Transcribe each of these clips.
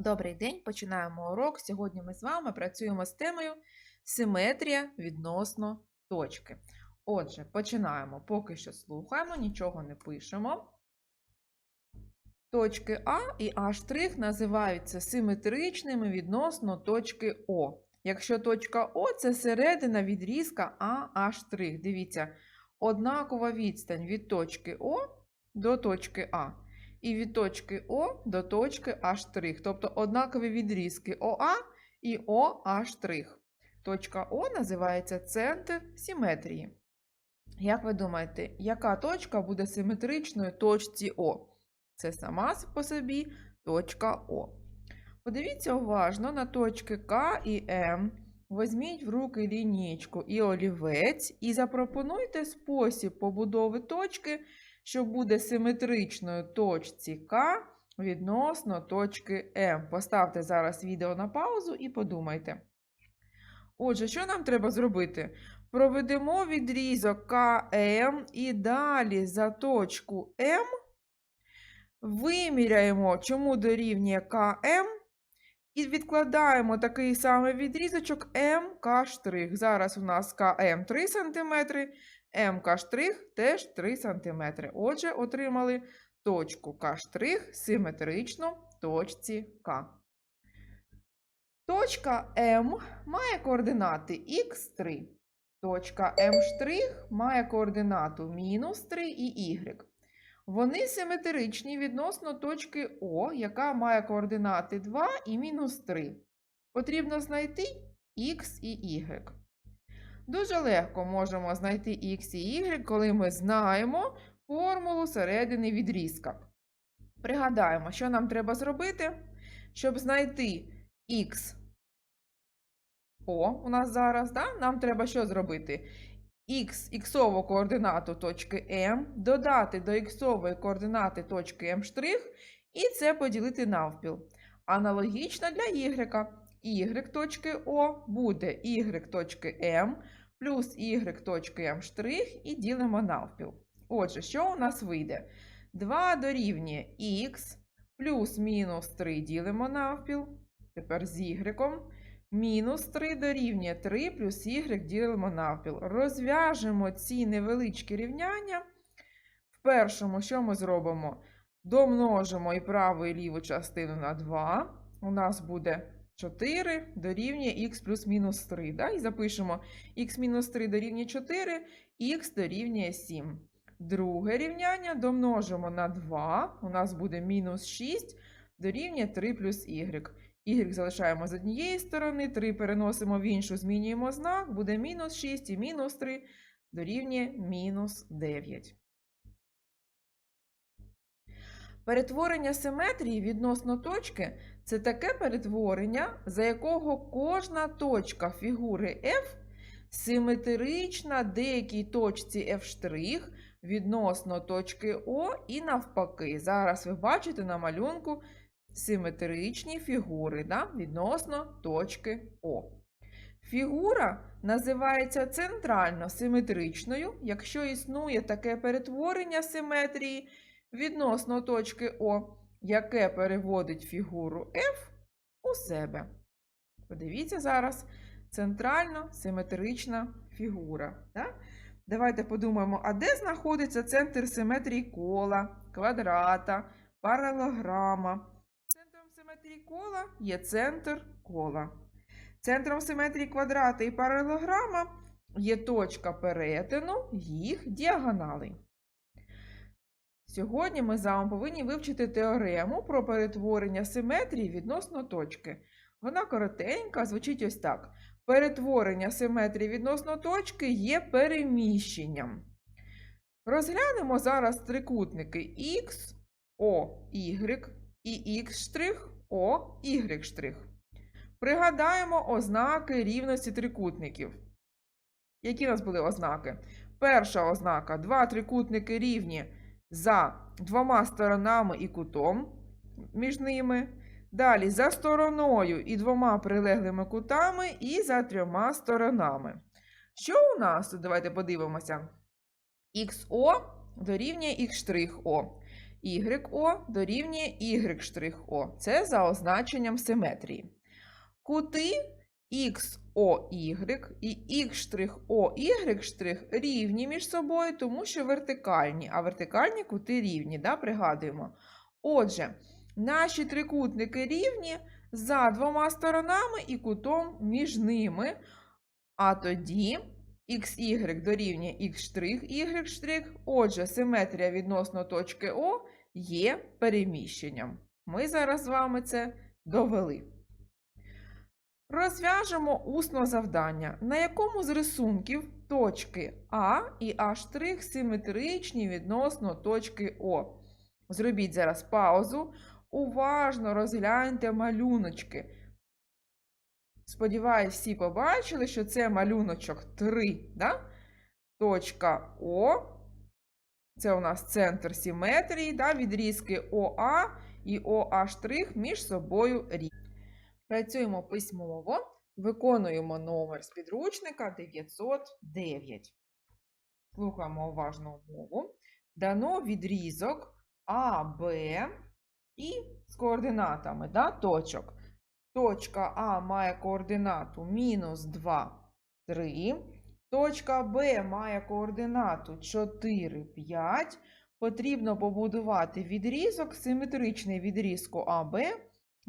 Добрий день, починаємо урок. Сьогодні ми з вами працюємо з темою симетрія відносно точки. Отже, починаємо. Поки що слухаємо, нічого не пишемо. Точки А і А' називаються симетричними відносно точки О. Якщо точка О це середина відрізка АH'. Дивіться, однакова відстань від точки О до точки А і від точки О до точки H', тобто однакові відрізки ОА і OH'. Точка О називається центр симетрії. Як ви думаєте, яка точка буде симетричною точці О? Це сама по собі точка О. Подивіться уважно на точки К і М. Візьміть в руки лінійку і олівець і запропонуйте спосіб побудови точки, що буде симетричною точці К відносно точки М. Поставте зараз відео на паузу і подумайте. Отже, що нам треба зробити? Проведемо відрізок КМ і далі за точку М виміряємо, чому дорівнює КМ, і відкладаємо такий самий відрізочок МК'. Зараз у нас КМ 3 см, МК' теж 3 см. Отже, отримали точку К' симетрично точці К. Точка М має координати х3. Точка М' має координату мінус 3 і y. Вони симетричні відносно точки О, яка має координати 2 і мінус 3. Потрібно знайти х і y. Дуже легко можемо знайти х і y, коли ми знаємо формулу середини відрізка. Пригадаємо, що нам треба зробити, щоб знайти х О у нас зараз, да? нам треба що зробити? Х, іксову координату точки М, додати до іксової координати точки М' і це поділити навпіл. Аналогічно для y. y точки О буде y точки М плюс y і ділимо навпіл. Отже, що у нас вийде? 2 дорівнює х плюс мінус 3 ділимо навпіл. Тепер з y. Мінус 3 дорівнює 3 плюс y ділимо навпіл. Розв'яжемо ці невеличкі рівняння. В першому, що ми зробимо? Домножимо і праву і ліву частину на 2. У нас буде 4 дорівнює х плюс мінус 3. Да? І запишемо х мінус 3 дорівнює 4, х дорівнює 7. Друге рівняння домножимо на 2. У нас буде мінус 6 дорівнює 3 плюс y. Y залишаємо з однієї сторони, 3 переносимо в іншу, змінюємо знак, буде мінус 6 і мінус 3 дорівнює мінус 9. Перетворення симетрії відносно точки це таке перетворення, за якого кожна точка фігури F симетрична деякій точці F' відносно точки О і навпаки. Зараз ви бачите на малюнку симетричні фігури да, відносно точки О. Фігура називається центрально симетричною, якщо існує таке перетворення симетрії відносно точки О, яке переводить фігуру F у себе. Подивіться зараз центрально симетрична фігура. Да? Давайте подумаємо, а де знаходиться центр симетрії кола, квадрата, паралограма. Центром симетрії кола є центр кола. Центром симетрії квадрата і паралограма є точка перетину їх діагоналей. Сьогодні ми з вами повинні вивчити теорему про перетворення симетрії відносно точки. Вона коротенька, звучить ось так. Перетворення симетрії відносно точки є переміщенням. Розглянемо зараз трикутники X, O, Y і X', O, Y'. Пригадаємо ознаки рівності трикутників. Які у нас були ознаки? Перша ознака: два трикутники рівні за двома сторонами і кутом між ними. Далі за стороною і двома прилеглими кутами, і за трьома сторонами. Що у нас? Давайте подивимося. XO дорівнює X'O. YO дорівнює Y'О. Це за означенням симетрії. Кути XOY і X'OY' рівні між собою, тому що вертикальні, а вертикальні кути рівні, да? пригадуємо. Отже, наші трикутники рівні за двома сторонами і кутом між ними. А тоді XY дорівнює X', Отже, симетрія відносно точки О є переміщенням. Ми зараз з вами це довели. Розв'яжемо усно завдання, на якому з рисунків точки А і А' симетричні відносно точки О. Зробіть зараз паузу. Уважно розгляньте малюночки. Сподіваюсь, всі побачили, що це малюночок 3. Да? Точка О. Це у нас центр симетрії, да? відрізки ОА і ОА' між собою рівні. Працюємо письмово, виконуємо номер з підручника 909. Слухаємо уважно умову. Дано відрізок АБ і з координатами да, точок. Точка А має координату мінус 2, 3. Точка Б має координату 4, 5. Потрібно побудувати відрізок, симетричний відрізку АБ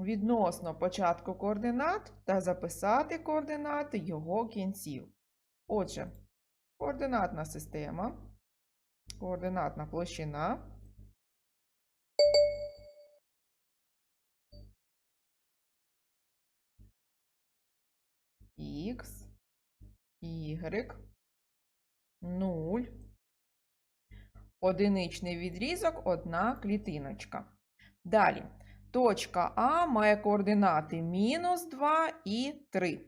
відносно початку координат та записати координати його кінців. Отже, координатна система, координатна площина. Х, Y, 0, одиничний відрізок, одна клітиночка. Далі, точка А має координати мінус 2 і 3.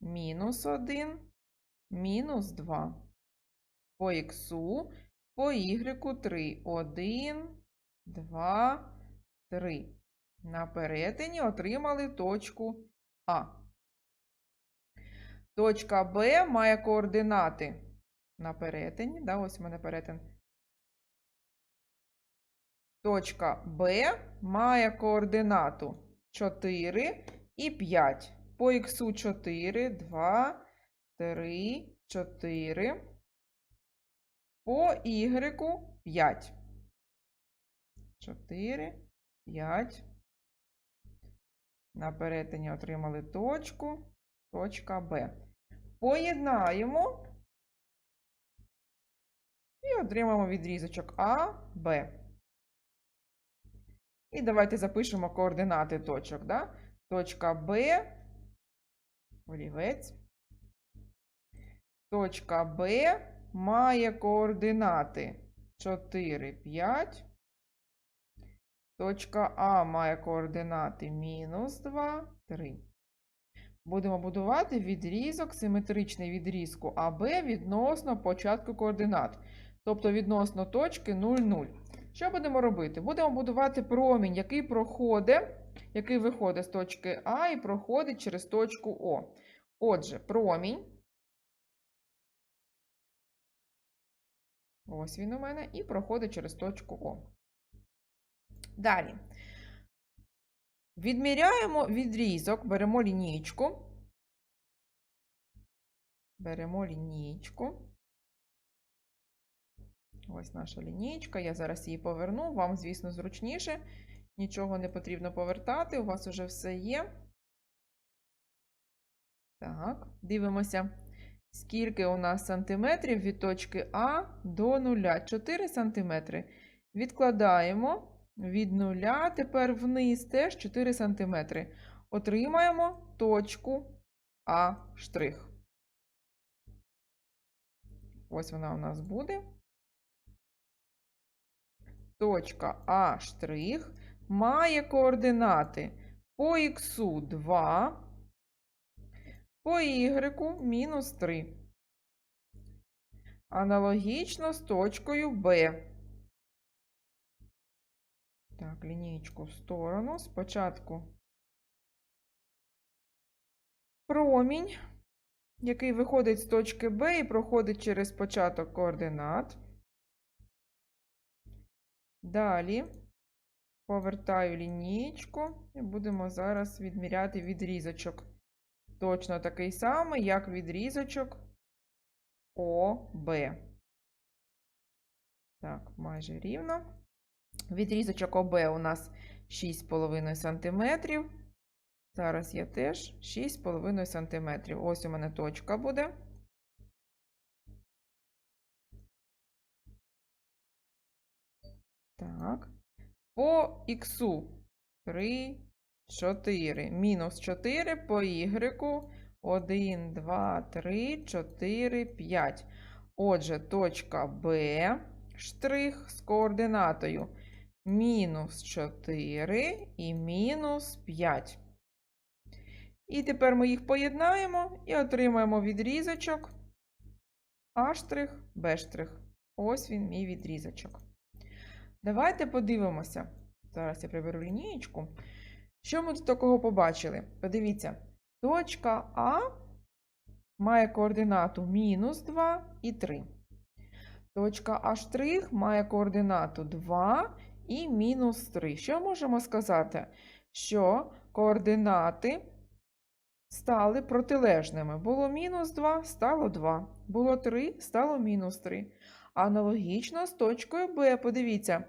Мінус 1, мінус 2. По х, по y 3. 1, 2, 3. На перетині отримали точку А. Точка Б має координати на перетині. Да, ось у мене перетин. Точка Б має координату 4 і 5. По х 4, 2, 3, 4. По y 5. 4, 5. На перетині отримали точку. Точка Б. Поєднаємо і отримаємо відрізочок А, Б. І давайте запишемо координати точок. Да? Точка Б, олівець. Точка Б має координати 4, 5. Точка А має координати мінус 2, 3. Будемо будувати відрізок, симетричний відрізку АБ відносно початку координат. Тобто відносно точки 0, 0. Що будемо робити? Будемо будувати промінь, який проходить, який виходить з точки А і проходить через точку О. Отже, промінь. Ось він у мене, і проходить через точку О. Далі. Відміряємо відрізок, беремо лінійку. Беремо лінійку. Ось наша лінійка. Я зараз її поверну. Вам, звісно, зручніше. Нічого не потрібно повертати, у вас вже все є. Так, дивимося, скільки у нас сантиметрів від точки А до нуля. 4 сантиметри. Відкладаємо від нуля, тепер вниз теж 4 сантиметри. Отримаємо точку А. Ось вона у нас буде. Точка А має координати по х 2, по y мінус 3. Аналогічно з точкою Б. Так, лінійку в сторону. Спочатку промінь, який виходить з точки Б і проходить через початок координат. Далі повертаю лінієчку і будемо зараз відміряти відрізочок. Точно такий самий, як відрізочок ОБ. Так, майже рівно. Відрізочок ОБ у нас 6,5 см. Зараз я теж 6,5 см. Ось у мене точка буде. Так. По х 3, 4. Мінус 4 по y 1, 2, 3, 4, 5. Отже, точка Б штрих з координатою мінус 4 і мінус 5. І тепер ми їх поєднаємо і отримаємо відрізочок А Б. Ось він, мій відрізочок. Давайте подивимося. Зараз я приберу лінієчку. Що ми тут такого побачили? Подивіться, точка А має координату мінус 2 і 3. Точка А' має координату 2 і мінус 3. Що можемо сказати? Що координати стали протилежними. Було мінус 2, стало 2. Було 3, стало мінус 3. Аналогічно з точкою Б. Подивіться,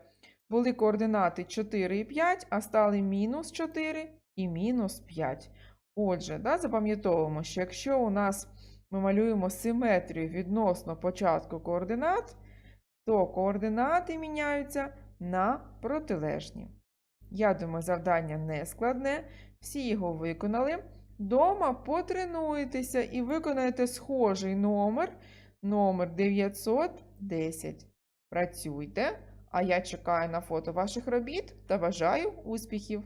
були координати 4 і 5, а стали мінус 4 і мінус 5. Отже, да, запам'ятовуємо, що якщо у нас ми малюємо симетрію відносно початку координат, то координати міняються на протилежні. Я думаю, завдання не складне. Всі його виконали. Дома потренуйтеся і виконаєте схожий номер, номер 910. Працюйте, а я чекаю на фото ваших робіт та бажаю успіхів!